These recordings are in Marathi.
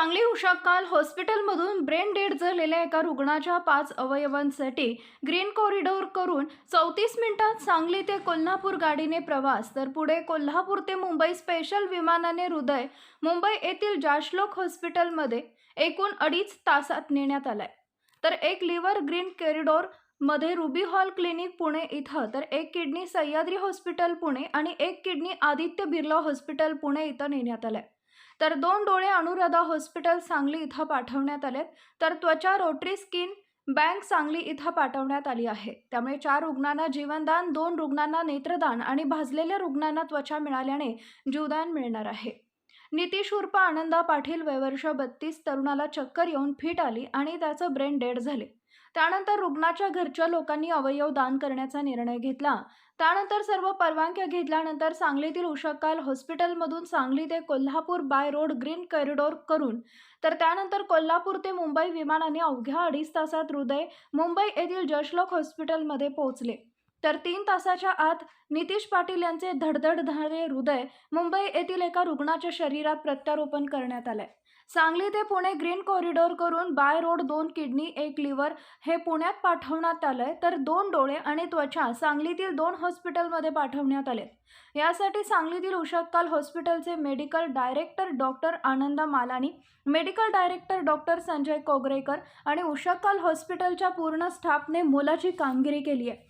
सांगली उशाकाल हॉस्पिटलमधून ब्रेन डेड झालेल्या एका रुग्णाच्या पाच अवयवांसाठी ग्रीन कॉरिडॉर करून चौतीस मिनिटात सांगली ते कोल्हापूर गाडीने प्रवास. तर पुढे कोल्हापूर ते मुंबई स्पेशल विमानाने हृदय मुंबई येथील जाशलोक हॉस्पिटलमध्ये एकूण अडीच तासात नेण्यात आलाय. तर एक लिव्हर ग्रीन कॉरिडॉरमध्ये रुबी हॉल क्लिनिक पुणे इथं तर एक किडनी सह्याद्री हॉस्पिटल पुणे आणि एक किडनी आदित्य बिर्ला हॉस्पिटल पुणे इथं नेण्यात आलंय. तर दोन डोळे अनुराधा हॉस्पिटल सांगली इथं पाठवण्यात आलेत. तर त्वचा रोटरी स्किन बँक सांगली इथं पाठवण्यात आली आहे. त्यामुळे चार रुग्णांना जीवनदान दोन रुग्णांना नेत्रदान आणि भाजलेल्या रुग्णांना त्वचा मिळाल्याने जीवदान मिळणार आहे. नितीश उर्फ आनंदा पाटील वयवर्ष बत्तीस तरुणाला चक्कर येऊन फिट आली आणि त्याचं ब्रेन डेड झाले. त्यानंतर रुग्णाच्या घरच्या लोकांनी अवयव दान करण्याचा निर्णय घेतला. त्यानंतर सर्व परवानग्या घेतल्यानंतर सांगलीतील उषकाल हॉस्पिटलमधून सांगली ते Kolhapur by road green corridor करून तर त्यानंतर कोल्हापूर ते मुंबई विमानाने अवघ्या अडीच तासात हृदय मुंबई येथील जशलोक हॉस्पिटलमध्ये पोहोचले. तर तीन तासाच्या आत नितीश पाटील यांचे धडधडणारे हृदय मुंबई येथील एका रुग्णाच्या शरीरात प्रत्यारोपण करण्यात आले सांगली ते पुणे ग्रीन कॉरिडॉर करून बाय रोड दोन किडनी एक लिव्हर हे पुण्यात पाठवण्यात आलंय तर दोन डोळे आणि त्वचा सांगलीतील दोन हॉस्पिटलमध्ये पाठवण्यात आले यासाठी सांगलीतील उषक्काल हॉस्पिटलचे medical director doctor Ananda Malani medical director doctor Sanjay Kogarekar आणि उषक्काल हॉस्पिटलच्या पूर्ण स्टाफने मोलाची कामगिरी केली आहे.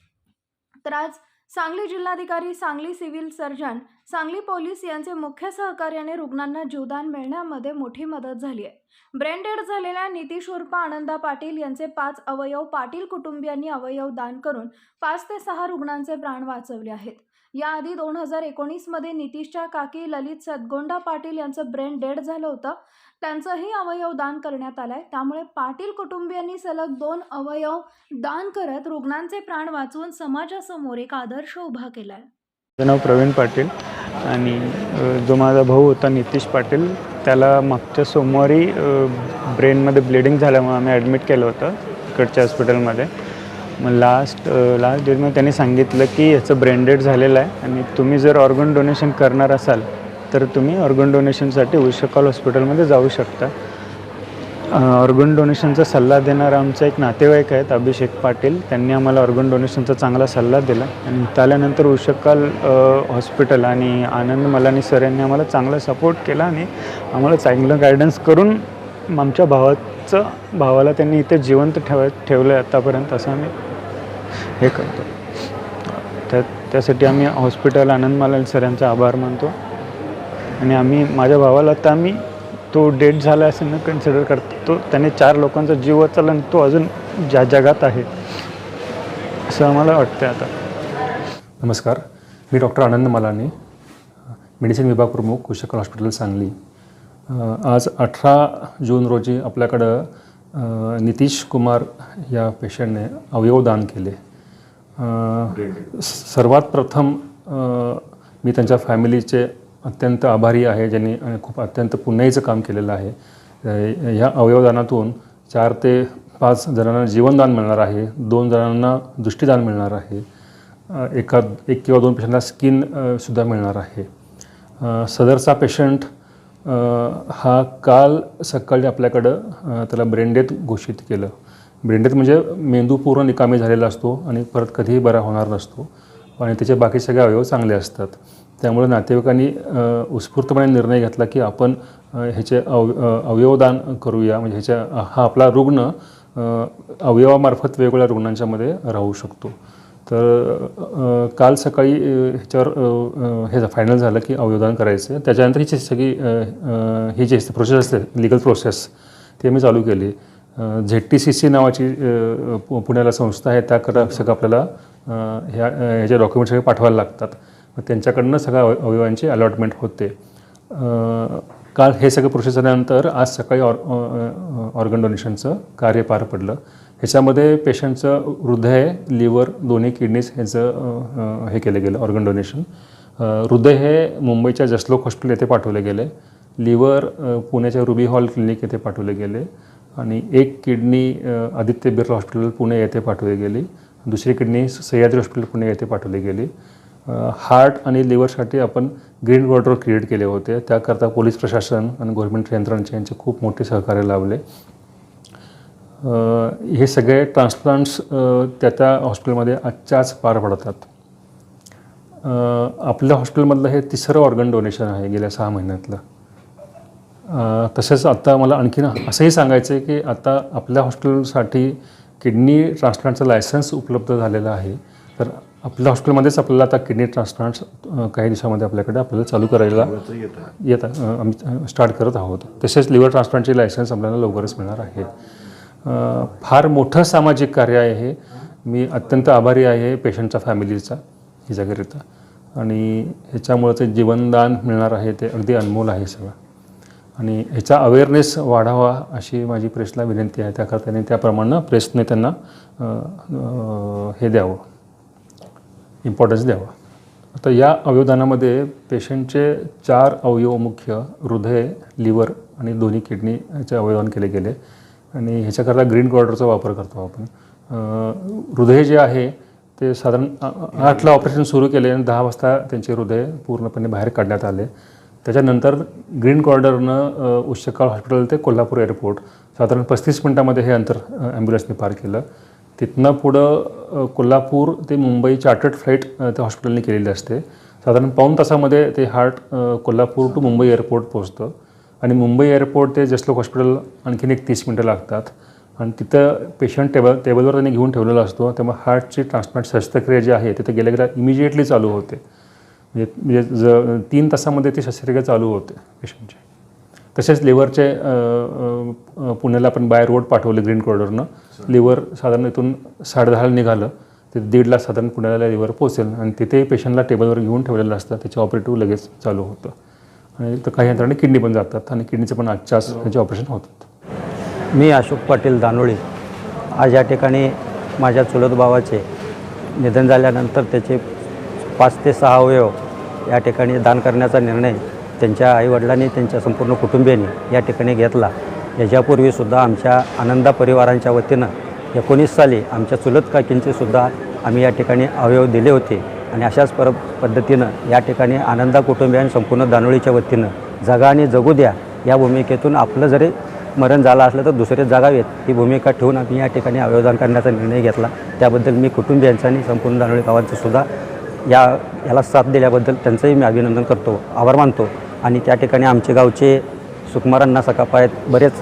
तर आज सांगली जिल्हाधिकारी Sangli civil surgeon Sangli police यांचे मुख्य सहकार्याने रुग्णांना जीवदान मिळण्यामध्ये मोठी मदत झाली आहे. ब्रेन डेड झालेल्या नितीश उर्फ आनंदा पाटील यांचे पाच अवयव पाटील कुटुंबियांनी अवयव दान करून पाच ते सहा रुग्णांचे प्राण वाचवले आहेत. याआधी दोन हजार एकोणीसमध्ये नितीशच्या काकी ललित सदगोंडा पाटील यांचं ब्रेन डेड झालं होतं. त्यांचंही अवयव दान करण्यात आलंय. त्यामुळे पाटील कुटुंबियांनी सलग दोन अवयव दान करत रुग्णांचे प्राण वाचवून समाजासमोर एक आदर्श उभा केलाय. माझं नाव प्रवीण पाटील आणि जो माझा भाऊ होता नितीश पाटील त्याला मागच्या सोमवारी ब्रेनमध्ये ब्लिडिंग झाल्यामुळे आम्ही ॲडमिट केलं होतं इकडच्या हॉस्पिटलमध्ये. मग लास्ट लास्ट डेटमध्ये त्यांनी सांगितलं की याचं ब्रेन डेड झालेलं आहे आणि तुम्ही जर ऑर्गन डोनेशन करणार असाल तर तुम्ही ऑर्गन डोनेशनसाठी उषकाल हॉस्पिटलमध्ये जाऊ शकता. ऑर्गन डोनेशनचा सल्ला देणारा आमचा एक नातेवाईक आहेत अभिषेक पाटील. त्यांनी आम्हाला ऑर्गन डोनेशनचा चांगला सल्ला दिला. आणि त्यानंतर उषकाल हॉस्पिटल आणि आनंद मलानी सर यांनी आम्हाला चांगला सपोर्ट केला आणि आम्हाला चांगलं गायडन्स करून आमच्या भावाचं भावाला त्यांनी इथे जिवंत ठेव ठेवलं आहे आत्तापर्यंत असं आम्ही हे करतो. त्या त्यासाठी आम्ही हॉस्पिटल आनंद मलानी सर यांचा आभार मानतो. आणि आम्ही माझ्या भावाला तर आम्ही तो डेट झाला असं न कन्सिडर करतो तो त्याने चार लोकांचा जीव वाचवला आणि तो अजून ज्या जगात आहे. असं आम्हाला वाटतं आता. नमस्कार. मी डॉक्टर आनंद मालानी मेडिसिन विभाग प्रमुख कुशकल हॉस्पिटल सांगली. आज अठरा जून रोजी आपल्याकडं नितीश कुमार या पेशंटने अवयवदान केले. अ, सर्वात प्रथम मी त्यांच्या फॅमिलीचे अत्यंत आभारी आहे ज्यांनी खूप अत्यंत पुण्याईचं काम केलेलं आहे. ह्या अवयवदानातून चार ते पाच जणांना जीवनदान मिळणार आहे दोन जणांना दृष्टीदान मिळणार आहे एका एक किंवा दोन पेशंटला स्किन सुद्धा मिळणार आहे. सदरचा पेशंट हा काल सकाळी आपल्याकडं त्याला ब्रेंडेत घोषित केलं. ब्रेंडेत म्हणजे मेंदू पूर्ण निकामी झालेला असतो आणि परत कधीही बरा होणार नसतो. आणि त्याचे बाकी सगळे अवयव चांगले असतात. त्यामुळे नातेवाईकांनी उत्स्फूर्तपणे निर्णय घेतला की आपण ह्याचे अव अवयवदान करूया. म्हणजे ह्याच्या हा आपला रुग्ण अवयवामार्फत वेगवेगळ्या रुग्णांच्यामध्ये राहू शकतो. तर काल सकाळी ह्याच्यावर हे फायनल झालं की अवयवदान करायचं. आहे त्याच्यानंतर हिची सगळी ही जी प्रोसेस असते लिगल प्रोसेस ती आम्ही चालू केली. झेड टी सी सी नावाची पु- पुण्याला संस्था आहे त्याकरता सगळं आपल्याला ह्या ह्याच्या ह्याचे डॉक्युमेंट सगळे पाठवायला लागतात. मग त्यांच्याकडनं सगळ्या अवयवांची अलॉटमेंट होते. काल हे सगळं प्रोसेस झाल्यानंतर आज सकाळी ऑर ऑर्गन डोनेशनचं कार्य पार पडलं. ह्याच्यामध्ये पेशंटचं हृदय लिव्हर दोन्ही किडनीज ह्याचं हे केलं गेलं ऑर्गन डोनेशन हृदय हे मुंबईच्या जसलोक हॉस्पिटल येथे पाठवले गेले. लिव्हर पुण्याच्या रुबी हॉल क्लिनिक येथे पाठवले गेले. आणि एक किडनी आदित्य बिर्ला हॉस्पिटल पुणे येथे पाठवली गेली. दुसरी किडनी सह्याद्री हॉस्पिटल पुणे येथे पाठवली गेली. हार्ट आणि लिव्हरसाठी आपण ग्रीन वॉटर क्रिएट केले होते. त्याकरता पोलीस प्रशासन आणि गव्हर्मेंट यंत्रणांचे यांचे खूप मोठे सहकार्य लाभले. हे सगळे ट्रान्सप्लांट्स त्या त्या हॉस्पिटलमध्ये आजच्याच पार पडतात. आपल्या हॉस्पिटलमधलं हे तिसरं ऑर्गन डोनेशन आहे गेल्या सहा महिन्यातलं. तसेच आत्ता मला आणखीन असंही सांगायचं आहे की आता आपल्या हॉस्पिटलसाठी किडनी ट्रान्सप्लांटचं लायसन्स उपलब्ध झालेलं आहे. तर आपल्या हॉस्पिटलमध्येच आपल्याला आता किडनी ट्रान्सप्लांट्स अ, काही दिवसामध्ये आपल्याकडे आपल्याला चालू करायला येत आम्ही स्टार्ट करत आहोत. तसेच लिव्हर ट्रान्सप्लांटचे लायसन्स आपल्याला लवकरच मिळणार आहे. फार मोठं सामाजिक कार्य आहे. हे मी अत्यंत आभारी आहे पेशंटच्या फॅमिलीचा ह्याच्याकरिता आणि ह्याच्यामुळं ते जीवनदान मिळणार आहे ते अगदी अनमोल आहे सगळं. आणि ह्याचा अवेअरनेस वाढावा अशी माझी प्रेसला विनंती आहे. त्याकरता त्यांनी त्याप्रमाणे प्रेसने त्यांना हे द्यावं. इम्पॉर्टन्स द्यावा. आता या अवयवदानामध्ये पेशंटचे चार अवयव मुख्य हृदय लिव्हर आणि दोन्ही किडनी याचे अवयवदान केले गेले. आणि ह्याच्याकरता ग्रीन क्वार्टरचा वापर करतो आपण. हृदय जे आहे ते साधारण आठला ऑपरेशन सुरू केले आणि दहा वाजता त्यांचे हृदय पूर्णपणे बाहेर काढण्यात आले. त्याच्यानंतर ग्रीन कॉर्डरनं उच्चकाळ हॉस्पिटल ते कोल्हापूर एअरपोर्ट साधारण पस्तीस मिनटामध्ये हे अंतर ॲम्ब्युलन्सने पार केलं. तिथनं पुढं कोल्हापूर ते मुंबई चार्टर्ड फ्लाईट त्या हॉस्पिटलने केलेली असते. साधारण पाऊण तासामध्ये ते heart Kolhapur to Mumbai airport पोहोचतं. आणि मुंबई एअरपोर्ट ते जसलोक हॉस्पिटल आणखीन एक तीस मिनटं लागतात. आणि तिथं पेशंट टेबल टेबलवर त्यांनी घेऊन ठेवलेला असतो. त्यामुळे हार्टची ट्रान्सप्लांट शस्त्रक्रिया जी आहे तिथे गेल्या गेल्या इमिजिएटली चालू होते. म्हणजे म्हणजे ज तीन तासामध्ये ती शस्त्रक्रिया चालू होते पेशंटची तसेच लिव्हरचे पुण्याला आपण बाय रोड पाठवले ग्रीन कॉरिडॉरनं. लिव्हर साधारण इथून साडेदहाला निघालं ते दीडला साधारण पुण्याला लिव्हर पोचेल आणि तिथे पेशंटला टेबलवर घेऊन ठेवलेलं असतं. त्याचे ऑपरेटिव्ह लगेच चालू होतं. आणि तर काही यंत्राने किडनी पण जातात आणि किडनीचं पण आजच्याच त्याचे ऑपरेशन होतात मी अशोक पाटील दानोळी. आज या ठिकाणी माझ्या चुलत भावाचे निधन झाल्यानंतर त्याचे पाच ते सहा अवयव या ठिकाणी दान करण्याचा निर्णय त्यांच्या आईवडिलांनी त्यांच्या संपूर्ण कुटुंबियांनी या ठिकाणी घेतला. याच्यापूर्वीसुद्धा आमच्या आनंदा परिवारांच्या वतीनं एकोणीस साली आमच्या चुलत काकींचेसुद्धा आम्ही या ठिकाणी अवयव दिले होते आणि अशाच पर पद्धतीनं या ठिकाणी आनंदा कुटुंबीय आणि संपूर्ण दानोळीच्या वतीनं जगा आणि जगू द्या या भूमिकेतून आपलं जरी मरण झालं असलं तर दुसरे जगावेत ही भूमिका ठेवून आम्ही या ठिकाणी अवयवदान करण्याचा निर्णय घेतला. त्याबद्दल मी कुटुंबियांचा आणि संपूर्ण दानोळी गावांचंसुद्धा या याला साथ दिल्याबद्दल त्यांचंही मी अभिनंदन करतो आभार मानतो. आणि त्या ठिकाणी आमचे गावचे सुकुमारांना आहेत. बरेच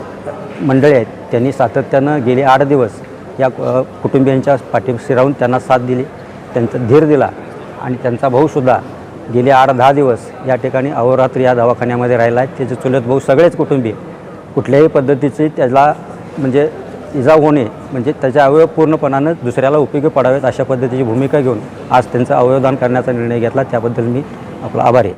मंडळी आहेत. त्यांनी सातत्यानं गेले आठ दिवस या कुटुंबियांच्या पाठीशी राहून त्यांना साथ दिली. त्यांचा धीर दिला आणि त्यांचा भाऊसुद्धा गेले आठ दहा दिवस या ठिकाणी अहोरात्र या दवाखान्यामध्ये राहिला आहे. त्याचे चुलत भाऊ सगळेच कुटुंबीय कुठल्याही पद्धतीचे त्याला म्हणजे इजा होणे म्हणजे त्याचे अवयव पूर्णपणानं दुसऱ्याला उपयोगी पडावेत अशा पद्धतीची भूमिका घेऊन आज त्यांचं अवयवदान करण्याचा निर्णय घेतला. त्याबद्दल मी आपला आभारी आहे.